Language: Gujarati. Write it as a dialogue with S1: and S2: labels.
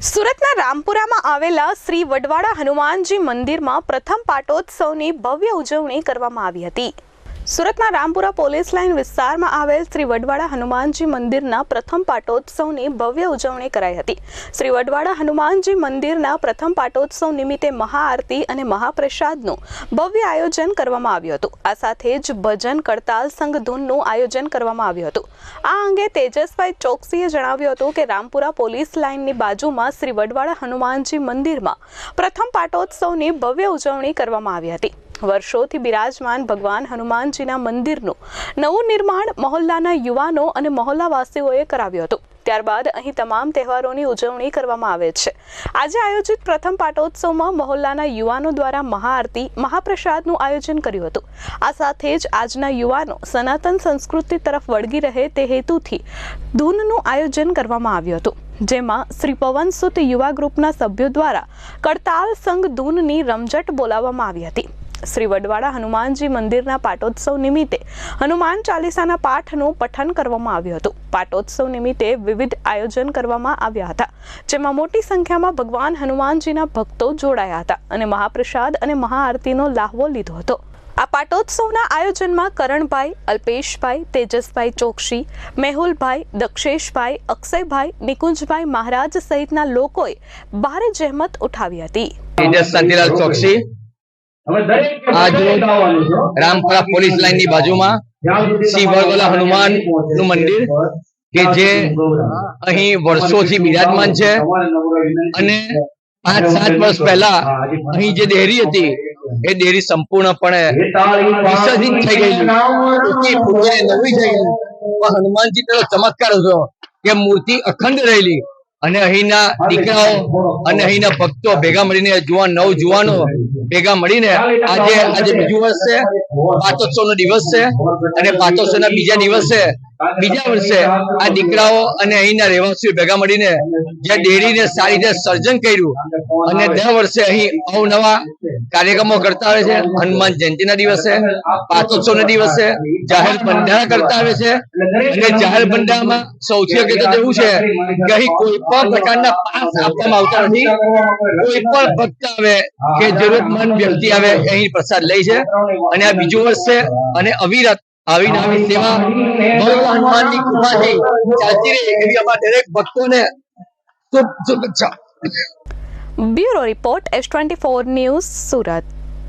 S1: સુરતના રામપુરામાં આવેલા શ્રી વડવાડા હનુમાનજી મંદિરમાં પ્રથમ પાટોત્સવની ભવ્ય ઉજવણી કરવામાં આવી હતી. સુરતના રામપુરા પોલીસ લાઇન વિસ્તારમાં આવેલ શ્રી વડવાડા હનુમાનજી મંદિરના પ્રથમ પાટોત્સવની ભવ્ય ઉજવણી કરાઈ હતી. શ્રી વડવાડા હનુમાનજી મંદિરના પ્રથમ પાટોત્સવ નિમિત્તે મહાઆરતી અને મહાપ્રસાદનું ભવ્ય આયોજન કરવામાં આવ્યું હતું. આ સાથે જ ભજન કડતાલ સંઘ ધૂનનું આયોજન કરવામાં આવ્યું હતું. આ અંગે તેજસભાઈ ચોકસીએ જણાવ્યું હતું કે રામપુરા પોલીસ લાઇનની બાજુમાં શ્રી વડવાડા હનુમાનજી મંદિરમાં પ્રથમ પાટોત્સવની ભવ્ય ઉજવણી કરવામાં આવી હતી. વર્ષોથી બિરાજમાન ભગવાન હનુમાનજીના મંદિરનું નવું નિર્માણ મહોલ્લાના યુવાનો અને મહોલ્લાવાસીઓએ કરાવ્યું હતું. ત્યારબાદ અહીં તમામ તહેવારોની ઉજવણી કરવામાં આવે છે. આજે આયોજિત પ્રથમ પાટોત્સવમાં મહોલ્લાના યુવાનો દ્વારા મહાઆરતી, મહાપ્રસાદનું આયોજન કર્યું હતું. આ સાથે જ આજના યુવાનો સનાતન સંસ્કૃતિ તરફ વળગી રહે તે હેતુથી ધૂનનું આયોજન કરવામાં આવ્યું હતું. જેમાં શ્રી પવન સુત યુવા ગ્રુપના સભ્યો દ્વારા કડતાલ સંઘ ધૂનની રમઝટ બોલાવવામાં આવી હતી. શ્રી વડવાડા હનુમાનજી મંદિરના પાટોત્સવ નિમિત્તે હનુમાન ચાલીસાના પાઠનું પઠન કરવામાં આવ્યું હતું. પાટોત્સવ નિમિત્તે વિવિધ આયોજન કરવામાં આવ્યા હતા, જેમાં મોટી સંખ્યામાં ભગવાન હનુમાનજીના ભક્તો જોડાયા હતા અને મહાપ્રસાદ અને મહાઆરતીનો લાહવો લીધો હતો. આ પાટોત્સવના આયોજનમાં કરણભાઈ, અલ્પેશભાઈ, તેજસભાઈ ચોકસી, મેહુલભાઈ, દક્ષેશભાઈ, અક્ષયભાઈ, નિકુંજભાઈ મહારાજ સહિતના લોકોએ ભારે જહેમત ઉઠાવી હતી.
S2: તેજસ શાંતિલાલ ચોકસી રામપુરા પોલીસ લાઈનની બાજુમાં શ્રી વડવલા હનુમાનનું મંદિર કે જે અહીં વર્ષોથી બિરાજમાન છે અને પાંચ સાત વર્ષ પહેલા અહીં જે ડેરી હતી એ ડેરી સંપૂર્ણપણે વિસર્જિત થઈ ગયેલી નવી થઈ ગઈ. હનુમાનજી પેલો ચમત્કાર હતો કે મૂર્તિ અખંડ રહેલી. અને અહીંના દીકરાઓ અને અહીંના ભક્તો ભેગા મળીને જુવાન નવ જુવાનો ભેગા મળીને આજે આજે બીજું વર્ષ છે. પાટોત્સવ નો દિવસ છે અને પાટોત્સવ ના બીજા દિવસે બીજા વર્ષે આ દીકરાઓ અને અહીંના રહેવાસીઓ ભેગા મળીને જે ડેરીને સારી રીતે સર્જન કર્યું અને દર વર્ષે અહીં અવનવા કાર્યક્રમો કરતા આવે છે. હનુમાન જયંતિના દિવસે પાતોત્સવના દિવસે, જાહેર ભંડારા કરતા આવે છે. અને જાહેર ભંડારામાં સૌથી અગત્ય એવું છે કે અહીં કોઈ પણ પ્રકારના પાસ આપવામાં આવતા નથી. કોઈ પણ ભક્ત આવે કે જરૂરતમંદ વ્યક્તિ આવે, અહીં પ્રસાદ લે છે. અને આ બીજું વર્ષ છે અને અવિરત આવી નવી સેવા ભગવાન હનુમાનની કૃપાથી ચાલતી રહે એવી અમારા દરેક ભક્તોને શુભ શુભેચ્છા.
S1: Bureau report S twenty four news Surat.